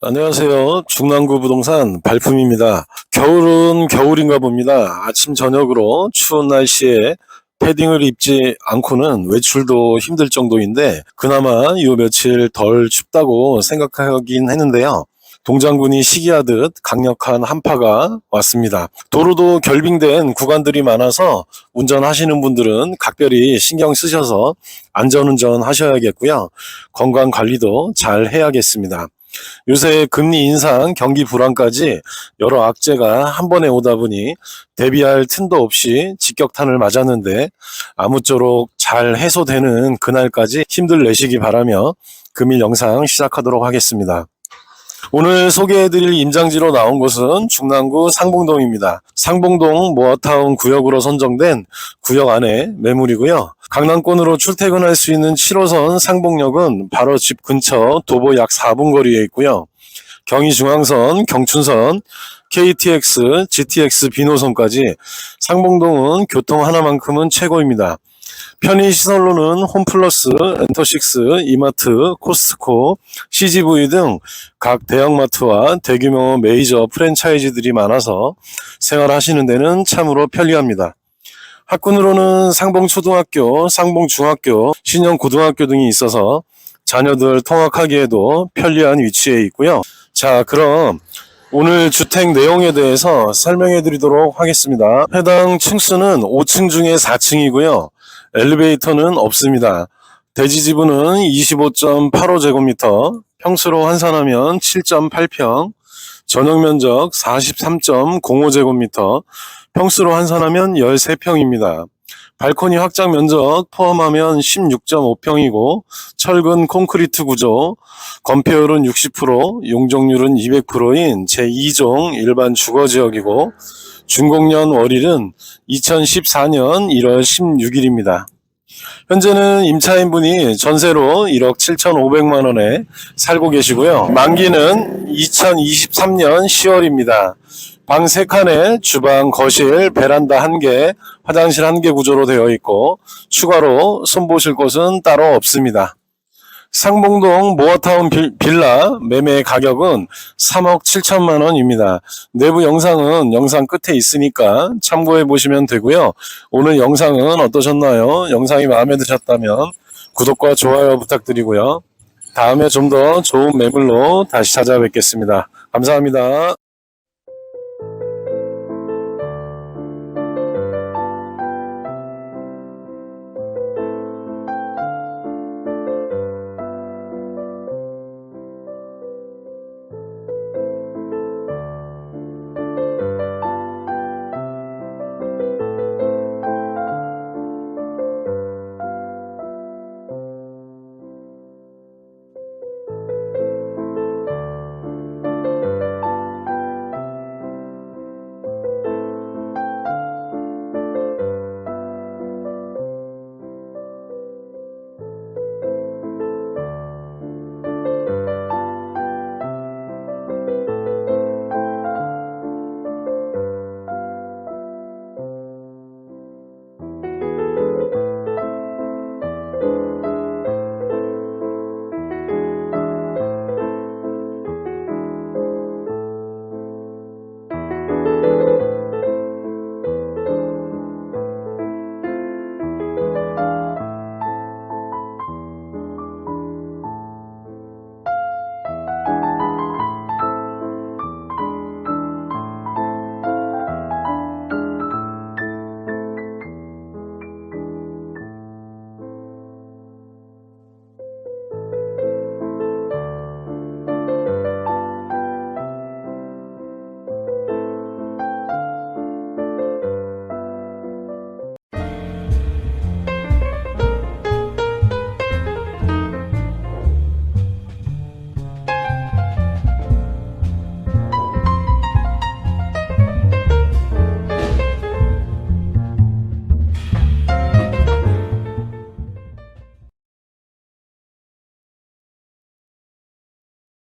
안녕하세요. 중랑구 부동산 발품입니다. 겨울은 겨울인가 봅니다. 아침 저녁으로 추운 날씨에 패딩을 입지 않고는 외출도 힘들 정도인데 그나마 요 며칠 덜 춥다고 생각하긴 했는데요. 동장군이 시기하듯 강력한 한파가 왔습니다. 도로도 결빙된 구간들이 많아서 운전하시는 분들은 각별히 신경 쓰셔서 안전운전 하셔야겠고요. 건강 관리도 잘 해야겠습니다. 요새 금리 인상, 경기 불안까지 여러 악재가 한 번에 오다 보니 대비할 틈도 없이 직격탄을 맞았는데 아무쪼록 잘 해소되는 그날까지 힘들 내시기 바라며 금일 영상 시작하도록 하겠습니다. 오늘 소개해드릴 임장지로 나온 곳은 중랑구 상봉동입니다. 상봉동 모아타운 구역으로 선정된 구역 안에 매물이고요. 강남권으로 출퇴근할 수 있는 7호선 상봉역은 바로 집 근처 도보 약 4분 거리에 있고요. 경의중앙선, 경춘선, KTX, GTX 비노선까지 상봉동은 교통 하나만큼은 최고입니다. 편의시설로는 홈플러스, 엔터식스, 이마트, 코스트코, CGV 등 각 대형마트와 대규모 메이저 프랜차이즈들이 많아서 생활하시는 데는 참으로 편리합니다. 학군으로는 상봉초등학교, 상봉중학교, 신영고등학교 등이 있어서 자녀들 통학하기에도 편리한 위치에 있고요. 자, 그럼 오늘 주택 내용에 대해서 설명해 드리도록 하겠습니다. 해당 층수는 5층 중에 4층이고요. 엘리베이터는 없습니다. 대지 지분은 25.85제곱미터, 평수로 환산하면 7.8평, 전용 면적 43.05제곱미터, 평수로 환산하면 13평입니다. 발코니 확장 면적 포함하면 16.5평이고 철근 콘크리트 구조, 건폐율은 60%, 용적률은 200%인 제2종 일반 주거 지역이고 준공년 월일은 2014년 1월 16일입니다. 현재는 임차인분이 전세로 1억 7,500만 원에 살고 계시고요. 만기는 2023년 10월입니다. 방 3칸에 주방, 거실, 베란다 1개, 화장실 1개 구조로 되어 있고 추가로 손보실 곳은 따로 없습니다. 상봉동 모아타운 빌- 빌라 매매 가격은 3억 7천만 원입니다. 내부 영상은 영상 끝에 있으니까 참고해 보시면 되고요. 오늘 영상은 어떠셨나요? 영상이 마음에 드셨다면 구독과 좋아요 부탁드리고요. 다음에 좀 더 좋은 매물로 다시 찾아뵙겠습니다. 감사합니다.